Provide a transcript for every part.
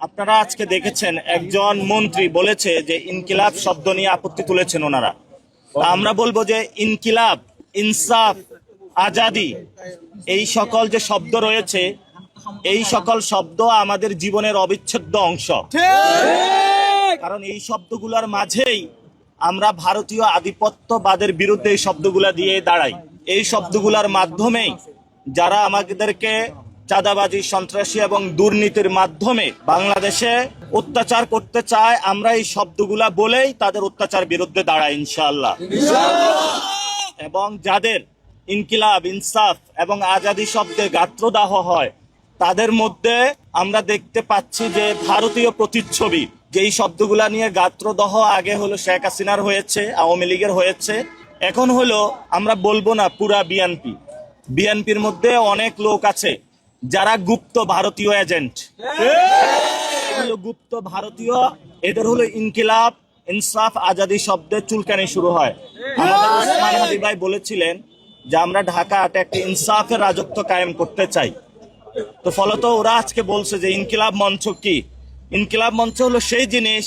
আপনারা আজকে দেখেছেন একজন মন্ত্রী বলেছে যে ইনকিলাব শব্দ নিয়ে আপত্তি তুলেছেন ওনারা। তা আমরা বলব যে ইনকিলাব ইনসাফ আজাদি এই সকল যে শব্দ রয়েছে এই সকল শব্দ আমাদের জীবনের অবিচ্ছেদ্য অংশ। কারণ এই শব্দগুলোর মাঝেই আমরা ভারতীয় আধিপত্যবাদের বিরুদ্ধে এই শব্দগুলা দিয়ে দাঁড়াই। এই শব্দগুলোর মাধ্যমেই যারা আমাদেরকে চাঁদাবাজি সন্ত্রাসী এবং দুর্নীতির মাধ্যমে বাংলাদেশে অত্যাচার করতে চায় আমরা এই শব্দগুলা বলেই তাদের অত্যাচার বিরুদ্ধে দাঁড়াই ইনশাল্লাহ এবং যাদের ইনকিলাব ইনসাফ এবং আজাদি শব্দে গাত্রদাহ হয় তাদের মধ্যে আমরা দেখতে পাচ্ছি যে ভারতীয় প্রতিচ্ছবি যেই শব্দগুলা নিয়ে গাত্রদহ আগে হলো শেখ হাসিনার হয়েছে আওয়ামী লীগের হয়েছে এখন হলো আমরা বলব না পুরা বিএনপি। বিএনপির মধ্যে অনেক লোক আছে যারা গুপ্ত ভারতীয় এজেন্ট। হলো গুপ্ত ভারতীয় এদের হলো ইনকিলাব ইনসাফ আজাদি শব্দে চুলকানি শুরু হয়। আমাদের ওসমান হাদি ভাই বলেছিলেন যে আমরা ঢাকা আটে একটা ইনসাফের রাজত্ব কায়েম করতে চাই। তো ফলত ওরা আজকে বলছে যে ইনকিলাব মঞ্চ কি? ইনকিলাব মঞ্চ হলো সেই জিনিস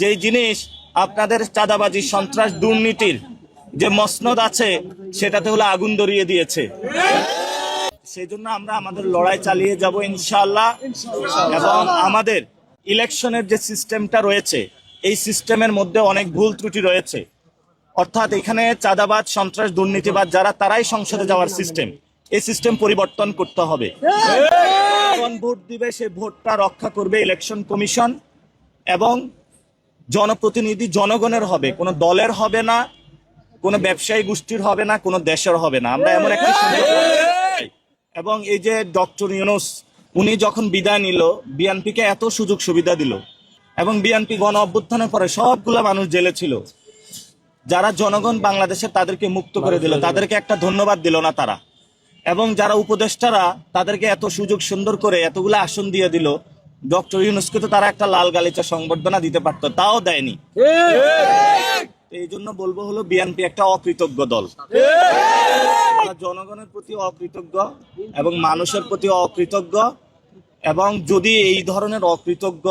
যেই জিনিস আপনাদের চাঁদাবাজি সন্ত্রাস দুর্নীতির যে মসনদ আছে সেটাতে হলো আগুন ধরিয়ে দিয়েছে। সেই জন্য আমরা আমাদের লড়াই চালিয়ে যাব ইনশাআল্লাহ। এবং আমাদের ইলেকশনের যে সিস্টেমটা রয়েছে এই সিস্টেমের মধ্যে অনেক ভুল ত্রুটি রয়েছে। অর্থাৎ এখানে চাঁদাবাদ সন্ত্রাস দুর্নীতিবাদ যারা তারাই সংসদে যাওয়ার সিস্টেম। এই সিস্টেম পরিবর্তন করতে হবে। যখন ভোট দিবে সে ভোটটা রক্ষা করবে ইলেকশন কমিশন এবং জনপ্রতিনিধি জনগণের হবে। কোনো দলের হবে না কোনো ব্যবসায়ী গোষ্ঠীর হবে না কোনো দেশের হবে না। আমরা এমন একটা। এবং এই যে ডক্টর ইউনুস উনি যখন বিদায় নিল বিএনপিকে এত সুযোগ সুবিধা দিল। এবং বিএনপি গণ অভ্যুত্থানের পরে সবগুলা মানুষ জেলে ছিল। যারা জনগণ বাংলাদেশে তাদেরকে মুক্ত করে দিল তাদেরকে একটা ধন্যবাদ দিল না তারা। এবং যারা উপদেষ্টারা তাদেরকে এত সুযোগ সুন্দর করে এতগুলো আসন দিয়ে দিল ডক্টর ইউনুসকে তো তারা একটা লাল গালিচা সংবর্ধনা দিতে পারতো তাও দেয়নি। তো এই জন্য বলব হলো বিএনপি একটা অকৃতজ্ঞ দল। জনগণের প্রতি অকৃতজ্ঞ এবং মানুষের প্রতি অকৃতজ্ঞ এবং যদি এই ধরনের অকৃতজ্ঞ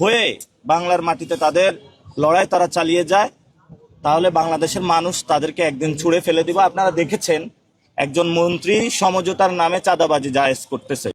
হয়ে বাংলার মাটিতে তাদের লড়াই তারা চালিয়ে যায়, তাহলে বাংলাদেশের মানুষ তাদেরকে একদিন ছুঁড়ে ফেলে দিবে। আপনারা দেখেছেন, একজন মন্ত্রী সমঝোতার নামে চাঁদাবাজি জায়েজ করতেছে।